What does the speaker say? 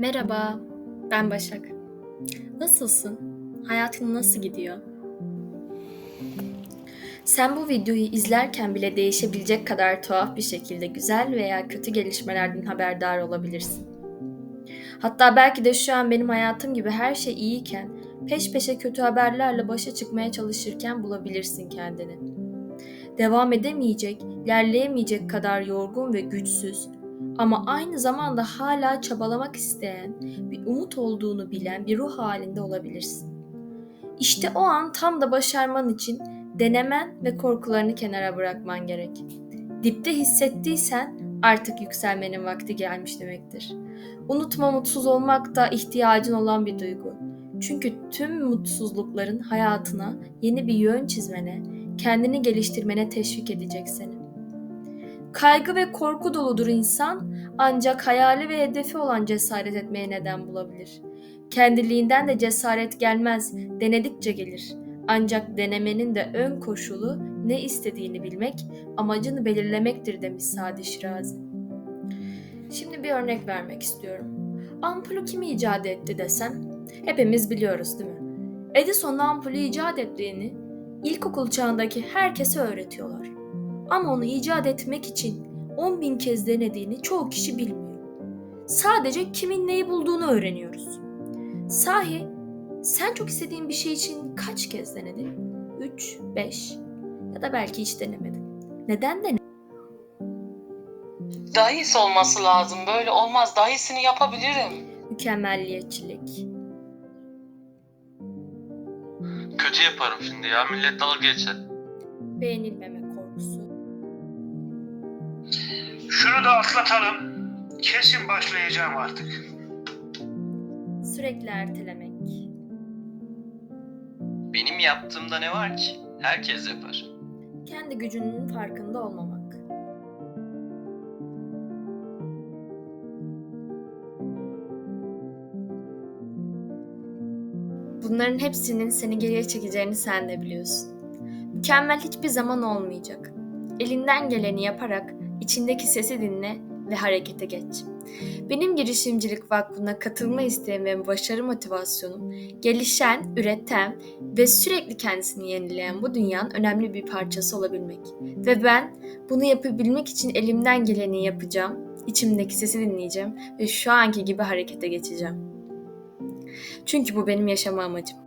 Merhaba, ben Başak. Nasılsın? Hayatın nasıl gidiyor? Sen bu videoyu izlerken bile değişebilecek kadar tuhaf bir şekilde güzel veya kötü gelişmelerden haberdar olabilirsin. Hatta belki de şu an benim hayatım gibi her şey iyiyken peş peşe kötü haberlerle başa çıkmaya çalışırken bulabilirsin kendini. Devam edemeyecek, ilerleyemeyecek kadar yorgun ve güçsüz ama aynı zamanda hala çabalamak isteyen, bir umut olduğunu bilen bir ruh halinde olabilirsin. İşte o an tam da başarman için denemen ve korkularını kenara bırakman gerek. Dipte hissettiysen artık yükselmenin vakti gelmiş demektir. Unutma mutsuz olmak da ihtiyacın olan bir duygu. Çünkü tüm mutsuzlukların hayatına yeni bir yön çizmene, kendini geliştirmene teşvik edecek seni. Kaygı ve korku doludur insan ancak hayali ve hedefi olan cesaret etmeye neden bulabilir. Kendiliğinden de cesaret gelmez, denedikçe gelir. Ancak denemenin de ön koşulu ne istediğini bilmek, amacını belirlemektir demiş Sadi Şirazi. Şimdi bir örnek vermek istiyorum. Ampulü kim icat etti desem, hepimiz biliyoruz değil mi? Edison ampulü icat ettiğini ilkokul çağındaki herkese öğretiyorlar. Ama onu icat etmek için 10 bin kez denediğini çoğu kişi bilmiyor. Sadece kimin neyi bulduğunu öğreniyoruz. Sahi sen çok istediğin bir şey için kaç kez denedin? 3, 5 ya da belki hiç denemedin. Neden denedin? Daha iyisi olması lazım. Böyle olmaz. Daha iyisini yapabilirim. Mükemmelliyetçilik. Kötü yaparım şimdi ya. Millet dalga geçer. Beğenilmeme korkusu. Şunu da atlatalım. Kesin başlayacağım artık. Sürekli ertelemek. Benim yaptığımda ne var ki? Herkes yapar. Kendi gücünün farkında olmamak. Bunların hepsinin seni geriye çekeceğini sen de biliyorsun. Mükemmel hiçbir zaman olmayacak. Elinden geleni yaparak içindeki sesi dinle ve harekete geç. Benim girişimcilik vakfına katılma isteğim ve başarı motivasyonum gelişen, üreten ve sürekli kendisini yenileyen bu dünyanın önemli bir parçası olabilmek. Ve ben bunu yapabilmek için elimden geleni yapacağım, içimdeki sesi dinleyeceğim ve şu anki gibi harekete geçeceğim. Çünkü bu benim yaşama amacım.